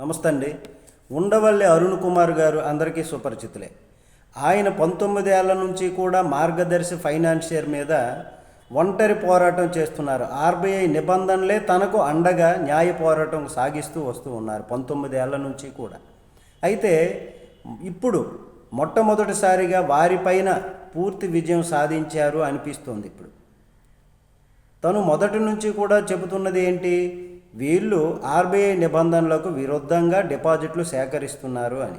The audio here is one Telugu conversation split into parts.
నమస్తే అండి ఉండవల్లి అరుణ్ కుమార్ గారు అందరికీ సుపరిచితులే. ఆయన పంతొమ్మిది ఏళ్ళ నుంచి కూడా మార్గదర్శి ఫైనాన్షియర్ మీద ఒంటరి పోరాటం చేస్తున్నారు. ఆర్బీఐ నిబంధనలే తనకు అండగా న్యాయ పోరాటం సాగిస్తూ వస్తూ ఉన్నారు పంతొమ్మిది ఏళ్ళ నుంచి కూడా. అయితే ఇప్పుడు మొట్టమొదటిసారిగా వారిపైన పూర్తి విజయం సాధించారు అనిపిస్తుంది ఇప్పుడు. తను మొదటి నుంచి కూడా చెబుతున్నది ఏంటి? వీళ్ళు ఆర్బీఐ నిబంధనలకు విరుద్ధంగా డిపాజిట్లు సేకరిస్తున్నారు అని.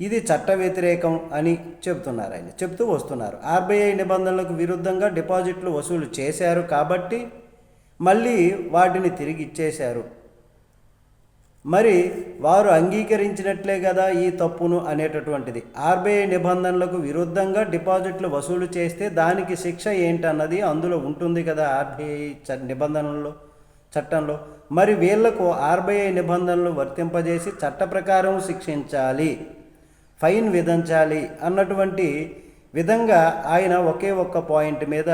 ఇది చట్ట వ్యతిరేకం అని చెబుతున్నారు ఆయన. చెప్తూ వస్తున్నారు. ఆర్బీఐ నిబంధనలకు విరుద్ధంగా డిపాజిట్లు వసూలు చేశారు కాబట్టి మళ్ళీ వాటిని తిరిగి ఇచ్చేశారు. మరి వారు అంగీకరించినట్లే కదా ఈ తప్పును అనేటటువంటిది. ఆర్బీఐ నిబంధనలకు విరుద్ధంగా డిపాజిట్లు వసూలు చేస్తే దానికి శిక్ష ఏంటన్నది అందులో ఉంటుంది కదా ఆర్బీఐ నిబంధనల్లో? చట్టంలో. మరి వీళ్ళకు ఆర్బీఐ నిబంధనలు వర్తింపజేసి చట్ట ప్రకారం శిక్షించాలి. ఫైన్ విధించాలి అన్నటువంటి విధంగా ఆయన ఒకే ఒక్క పాయింట్ మీద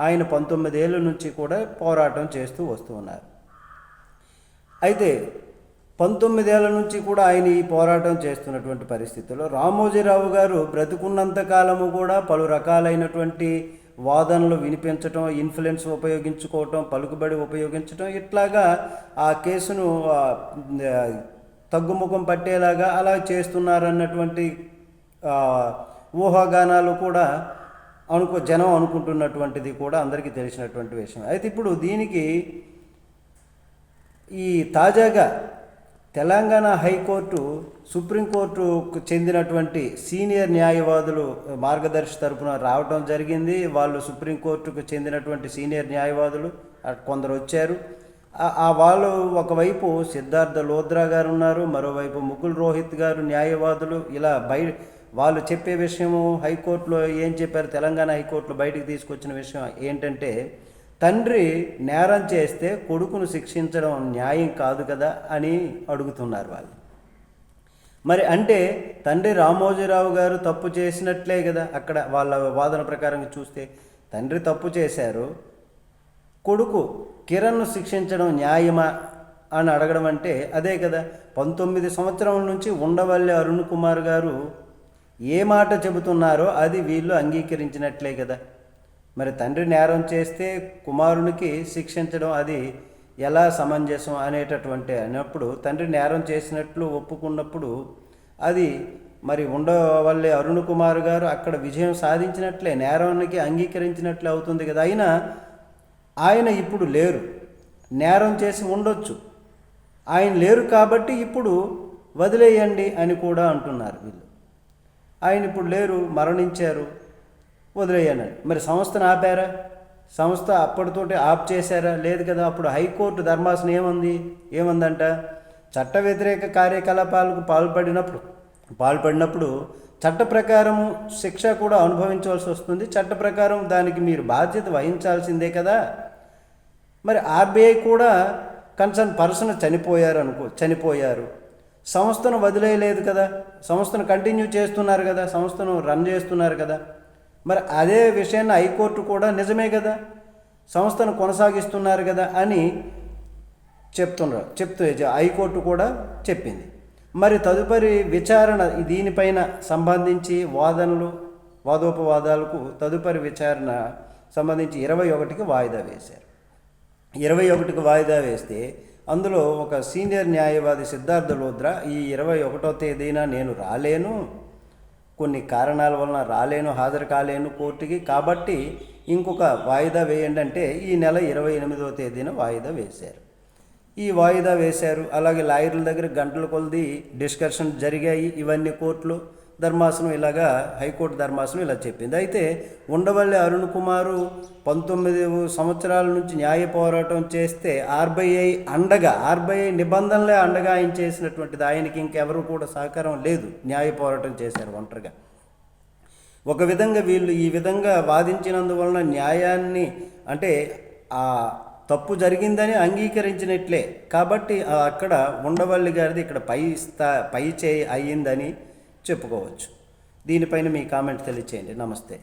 ఆయన పంతొమ్మిదేళ్ళ నుంచి కూడా పోరాటం చేస్తూ వస్తూ ఉన్నారు. అయితే పంతొమ్మిదేళ్ళ నుంచి కూడా ఆయన ఈ పోరాటం చేస్తున్నటువంటి పరిస్థితుల్లో రామోజీరావు గారు బ్రతుకున్నంత కాలము కూడా పలు రకాలైనటువంటి వాదనలు వినిపించటం ఇన్ఫ్లుయెన్స్ ఉపయోగించుకోవటం పలుకుబడి ఉపయోగించటం ఇట్లాగా ఆ కేసును తగ్గుముఖం పట్టేలాగా అలా చేస్తున్నారన్నటువంటి ఊహాగానాలు కూడా అనుకో జనం అనుకుంటున్నటువంటిది కూడా అందరికీ తెలిసినటువంటి విషయం. అయితే ఇప్పుడు దీనికి ఈ తాజాగా తెలంగాణ హైకోర్టు సుప్రీంకోర్టుకు చెందినటువంటి సీనియర్ న్యాయవాదులు మార్గదర్శి తరపున రావడం జరిగింది. వాళ్ళు సుప్రీంకోర్టుకు చెందినటువంటి సీనియర్ న్యాయవాదులు కొందరు వచ్చారు. ఆ- వాళ్ళు ఒకవైపు సిద్ధార్థ లోద్రా గారు ఉన్నారు మరోవైపు ముకుల్ రోహిత్ గారు న్యాయవాదులు. ఇలా బయ వాళ్ళు చెప్పే విషయము హైకోర్టులో ఏం చెప్పారు తెలంగాణ హైకోర్టులో బయటికి తీసుకొచ్చిన విషయం ఏంటంటే తండ్రి నేరం చేస్తే కొడుకును శిక్షించడం న్యాయం కాదు కదా అని అడుగుతున్నారు వాళ్ళు. మరి అంటే తండ్రి రామోజీరావు గారు తప్పు చేసినట్లే కదా అక్కడ వాళ్ళ వాదన ప్రకారం చూస్తే. తండ్రి తప్పు చేశారు కొడుకు కిరణ్ను శిక్షించడం న్యాయమా అని అడగడం అంటే అదే కదా. పంతొమ్మిది సంవత్సరం నుంచి ఉండవల్లి అరుణ్ కుమార్ గారు ఏ మాట చెబుతున్నారో అది వీళ్ళు అంగీకరించినట్లే కదా. మరి తండ్రి నేరం చేస్తే కుమారునికి శిక్షించడం అది ఎలా సమంజసం అనేటటువంటి అన్నప్పుడు తండ్రి నేరం చేసినట్లు ఒప్పుకున్నప్పుడు అది మరి ఉండవల్లే అరుణ్ కుమార్ గారు అక్కడ విజయం సాధించినట్లే నేరానికి అంగీకరించినట్లే అవుతుంది కదా. అయినా ఆయన ఇప్పుడు లేరు. నేరం చేసి ఉండొచ్చు. ఆయన లేరు కాబట్టి ఇప్పుడు వదిలేయండి అని కూడా అంటున్నారు వీళ్ళు. ఆయన ఇప్పుడు లేరు మరణించారు. వదిలేయన్నాడు మరి సంస్థను ఆపారా? సంస్థ అప్పటితోటి ఆప్ చేశారా? లేదు కదా అప్పుడు హైకోర్టు ధర్మాసనం ఏమంది? ఏమందంట? చట్ట వ్యతిరేక కార్యకలాపాలకు పాల్పడినప్పుడు పాల్పడినప్పుడు చట్ట ప్రకారము శిక్ష కూడా అనుభవించవలసి వస్తుంది. చట్ట ప్రకారం దానికి మీరు బాధ్యత వహించాల్సిందే కదా. మరి ఆర్బీఐ కూడా కన్సర్న్ పర్సన్ చనిపోయారు అనుకో చనిపోయారు. సంస్థను వదిలేయలేదు కదా. సంస్థను కంటిన్యూ చేస్తున్నారు కదా. సంస్థను రన్ చేస్తున్నారు కదా. మరి అదే విషయాన్ని హైకోర్టు కూడా నిజమే కదా? సంస్థను కొనసాగిస్తున్నారు కదా అని చెప్తున్నారు చెప్తూ హైకోర్టు కూడా చెప్పింది. మరి తదుపరి విచారణ దీనిపైన సంబంధించి వాదనలు వాదోపవాదాలకు తదుపరి విచారణ సంబంధించి ఇరవై ఒకటికి వాయిదా వేశారు. ఇరవై ఒకటికి వాయిదా వేస్తే అందులో ఒక సీనియర్ న్యాయవాది సిద్ధార్థ లోద్రా ఈ ఇరవై ఒకటో తేదీన నేను రాలేను కొన్ని కారణాల వలన రాలేను హాజరు కాలేను కోర్టుకి. కాబట్టి ఇంకొక వాయిదా వేయండి అంటే ఈ నెల ఇరవై ఎనిమిదవ తేదీన వాయిదా వేశారు. ఈ వాయిదా వేశారు. అలాగే లాయర్ల దగ్గర గంటల కొలది డిస్కషన్ జరిగాయి. ఇవన్నీ కోర్టులో ధర్మాసనం ఇలాగా హైకోర్టు ధర్మాసనం ఇలా చెప్పింది. అయితే ఉండవల్లి అరుణ్ కుమారు పంతొమ్మిది సంవత్సరాల నుంచి న్యాయ పోరాటం చేస్తే ఆర్బీఐ అండగా ఆర్బీఐ నిబంధనలే అండగా ఆయన చేసినటువంటిది. ఆయనకి ఇంకెవరు కూడా సహకారం లేదు. న్యాయ పోరాటం చేశారు ఒంటరిగా. ఒక విధంగా వీళ్ళు ఈ విధంగా వాదించినందువలన న్యాయాన్ని అంటే ఆ తప్పు జరిగిందని అంగీకరించినట్లే. కాబట్టి అక్కడ ఉండవల్లి గారిది ఇక్కడ పై స్థా పై చేయి అయ్యిందని చెప్పుకోవచ్చు. దీనిపైన మీ కామెంట్ తెలియచేయండి. నమస్తే.